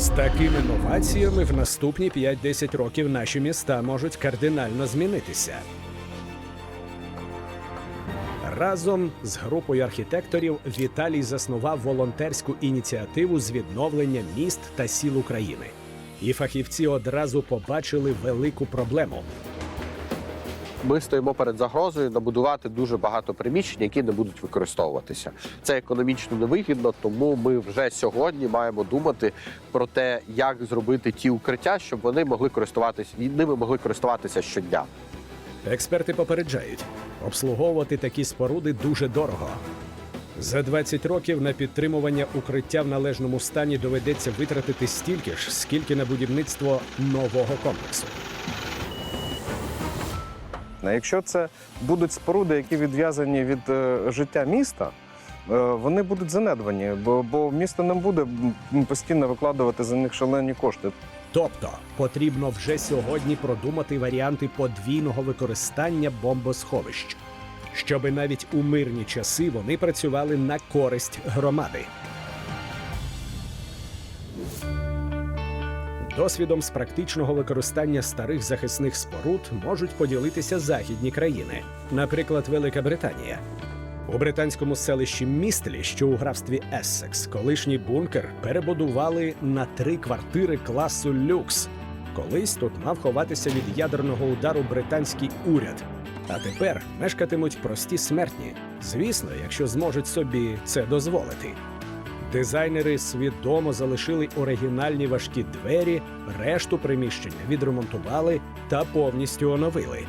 З такими новаціями в наступні 5-10 років наші міста можуть кардинально змінитися. Разом з групою архітекторів Віталій заснував волонтерську ініціативу з відновлення міст та сіл України. І фахівці одразу побачили велику проблему. Ми стоїмо перед загрозою набудувати дуже багато приміщень, які не будуть використовуватися. Це економічно невигідно, тому ми вже сьогодні маємо думати про те, як зробити ті укриття, щоб вони могли користуватися ними могли користуватися щодня. Експерти попереджають, обслуговувати такі споруди дуже дорого. За 20 років на підтримування укриття в належному стані доведеться витратити стільки ж, скільки на будівництво нового комплексу. А Якщо це будуть споруди, які відв'язані від е, життя міста, е, вони будуть занедбані, бо, бо місто не буде постійно викладувати за них шалені кошти. Тобто потрібно вже сьогодні продумати варіанти подвійного використання бомбосховищ, щоби навіть у мирні часи вони працювали на користь громади. Досвідом з практичного використання старих захисних споруд можуть поділитися західні країни, наприклад, Велика Британія. У британському селищі Містлі, що у графстві Ессекс, колишній бункер перебудували на три квартири класу люкс. Колись тут мав ховатися від ядерного удару британський уряд. А тепер мешкатимуть прості смертні. Звісно, якщо зможуть собі це дозволити. Дизайнери свідомо залишили оригінальні важкі двері, решту приміщення відремонтували та повністю оновили.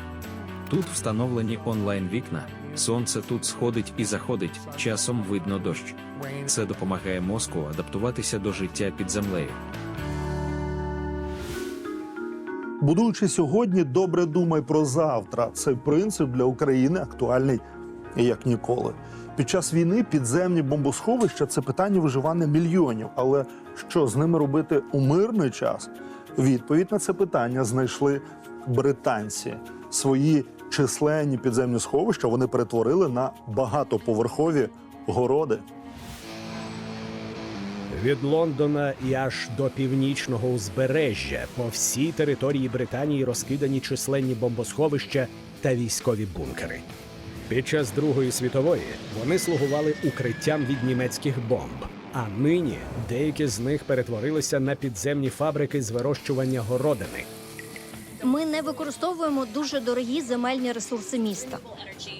Тут встановлені онлайн вікна. Сонце тут сходить і заходить, часом видно дощ. Це допомагає мозку адаптуватися до життя під землею. Будуючи сьогодні, добре думай про завтра. Цей принцип для України актуальний як ніколи. Під час війни підземні бомбосховища це питання виживання мільйонів. Але що з ними робити у мирний час? Відповідь на це питання знайшли британці. Свої численні підземні сховища вони перетворили на багатоповерхові городи. Від Лондона і аж до північного узбережжя по всій території Британії розкидані численні бомбосховища та військові бункери. Під час Другої світової вони слугували укриттям від німецьких бомб. А нині деякі з них перетворилися на підземні фабрики з вирощування городини. Ми не використовуємо дуже дорогі земельні ресурси міста.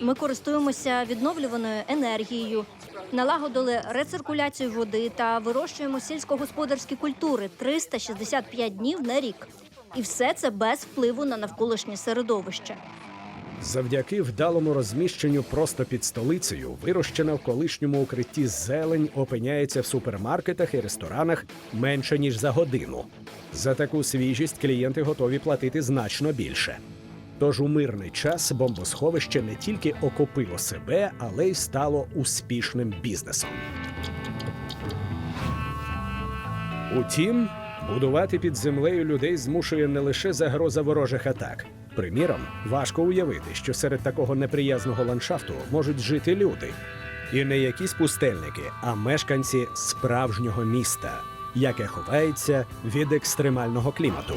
Ми користуємося відновлюваною енергією, налагодили рециркуляцію води та вирощуємо сільськогосподарські культури 365 днів на рік. І все це без впливу на навколишнє середовище. Завдяки вдалому розміщенню просто під столицею, вирощена в колишньому укритті зелень опиняється в супермаркетах і ресторанах менше ніж за годину. За таку свіжість клієнти готові платити значно більше. Тож у мирний час бомбосховище не тільки окупило себе, але й стало успішним бізнесом. Утім, будувати під землею людей змушує не лише загроза ворожих атак. Приміром, важко уявити, що серед такого неприязного ландшафту можуть жити люди. І не якісь пустельники, а мешканці справжнього міста, яке ховається від екстремального клімату.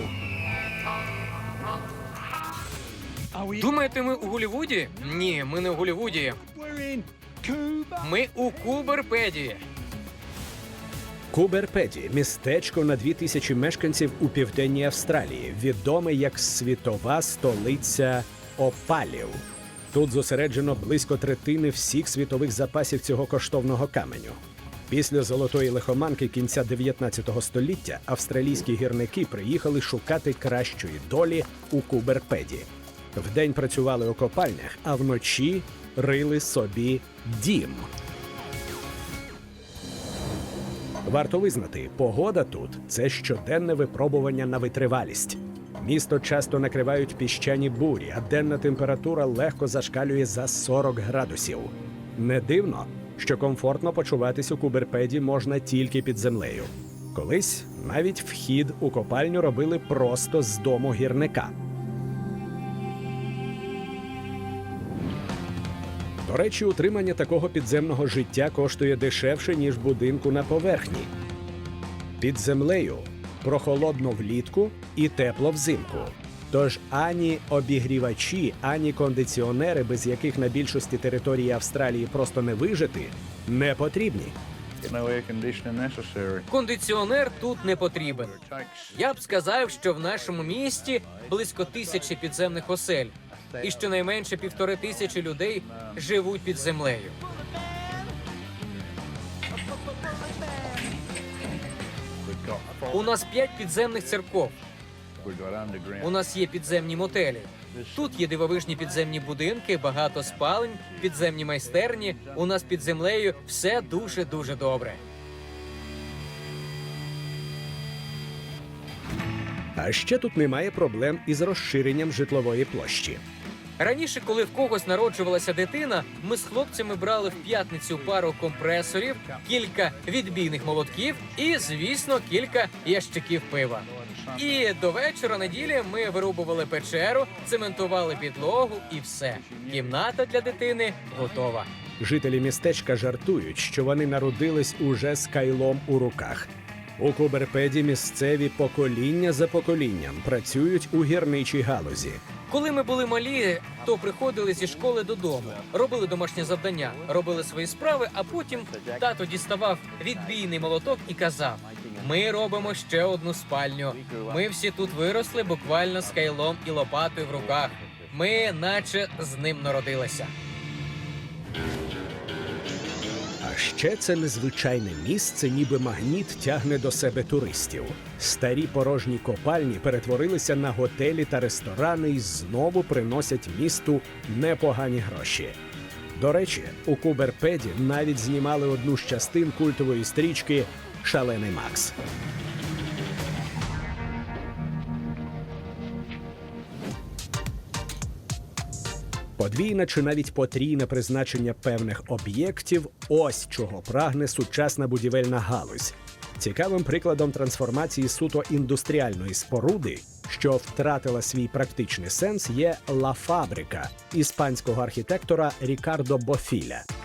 Думаєте, ми у Голлівуді? Ні, ми не у Голлівуді. Ми у Куберпеді. Куберпеді містечко на дві тисячі мешканців у південній Австралії, відоме як світова столиця опалів. Тут зосереджено близько третини всіх світових запасів цього коштовного каменю. Після золотої лихоманки кінця 19 століття австралійські гірники приїхали шукати кращої долі у Куберпеді. Вдень працювали у копальнях, а вночі рили собі дім. Варто визнати, погода тут це щоденне випробування на витривалість. Місто часто накривають піщані бурі, а денна температура легко зашкалює за 40 градусів. Не дивно, що комфортно почуватись у куберпеді можна тільки під землею. Колись навіть вхід у копальню робили просто з дому гірника. До речі, утримання такого підземного життя коштує дешевше, ніж будинку на поверхні. Під землею прохолодно влітку і тепло взимку. Тож ані обігрівачі, ані кондиціонери, без яких на більшості території Австралії просто не вижити, не потрібні. Кондиціонер тут не потрібен. Я б сказав, що в нашому місті близько тисячі підземних осель, і щонайменше півтори тисячі людей живуть під землею. У нас п'ять підземних церков. У нас є підземні мотелі. Тут є дивовижні підземні будинки, багато спалень, підземні майстерні. У нас під землею все дуже дуже добре. А ще тут немає проблем із розширенням житлової площі. Раніше, коли в когось народжувалася дитина, ми з хлопцями брали в п'ятницю пару компресорів, кілька відбійних молотків і, звісно, кілька ящиків пива. І до вечора неділі ми вирубували печеру, цементували підлогу і все. Кімната для дитини готова. Жителі містечка жартують, що вони народились уже з кайлом у руках. У Куберпеді місцеві покоління за поколінням працюють у гірничій галузі. Коли ми були малі, то приходили зі школи додому, робили домашнє завдання, робили свої справи, а потім тато діставав відбійний молоток і казав: Ми робимо ще одну спальню. Ми всі тут виросли буквально з кайлом і лопатою в руках. Ми, наче з ним народилися. Ще це незвичайне місце, ніби магніт тягне до себе туристів. Старі порожні копальні перетворилися на готелі та ресторани і знову приносять місту непогані гроші. До речі, у Куберпеді навіть знімали одну з частин культової стрічки Шалений Макс. Подвійне чи навіть потрійне призначення певних об'єктів ось чого прагне сучасна будівельна галузь. Цікавим прикладом трансформації суто індустріальної споруди, що втратила свій практичний сенс, є Ла Фабрика іспанського архітектора Рікардо Бофіля. –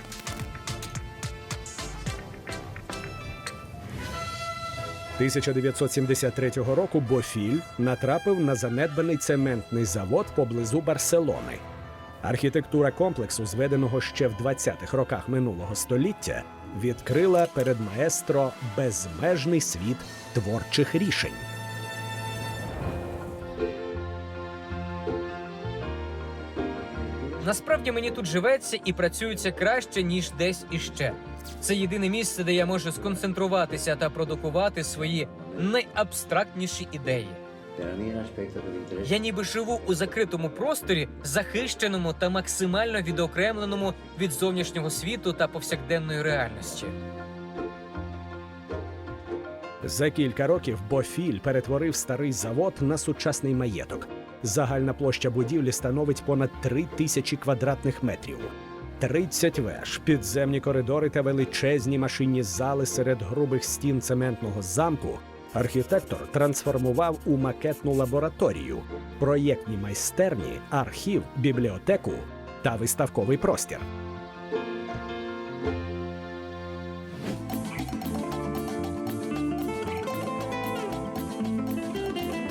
1973 року Бофіль натрапив на занедбаний цементний завод поблизу Барселони. Архітектура комплексу, зведеного ще в 20-х роках минулого століття, відкрила перед маестро безмежний світ творчих рішень. Насправді мені тут живеться і працюється краще ніж десь іще. Це єдине місце, де я можу сконцентруватися та продукувати свої найабстрактніші ідеї. Я ніби живу у закритому просторі, захищеному та максимально відокремленому від зовнішнього світу та повсякденної реальності. За кілька років Бофіль перетворив старий завод на сучасний маєток. Загальна площа будівлі становить понад три тисячі квадратних метрів. 30 веж, підземні коридори та величезні машинні зали серед грубих стін цементного замку. Архітектор трансформував у макетну лабораторію, проєктні майстерні, архів, бібліотеку та виставковий простір.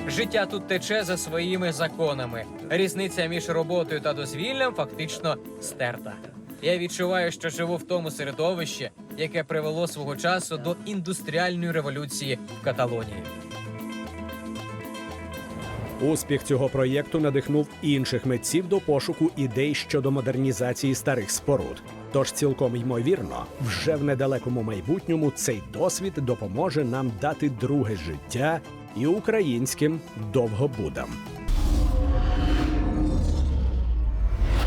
Життя тут тече за своїми законами. Різниця між роботою та дозвіллям фактично стерта. Я відчуваю, що живу в тому середовищі, яке привело свого часу до індустріальної революції в Каталонії. Успіх цього проєкту надихнув інших митців до пошуку ідей щодо модернізації старих споруд. Тож цілком ймовірно, вже в недалекому майбутньому цей досвід допоможе нам дати друге життя і українським довгобудам.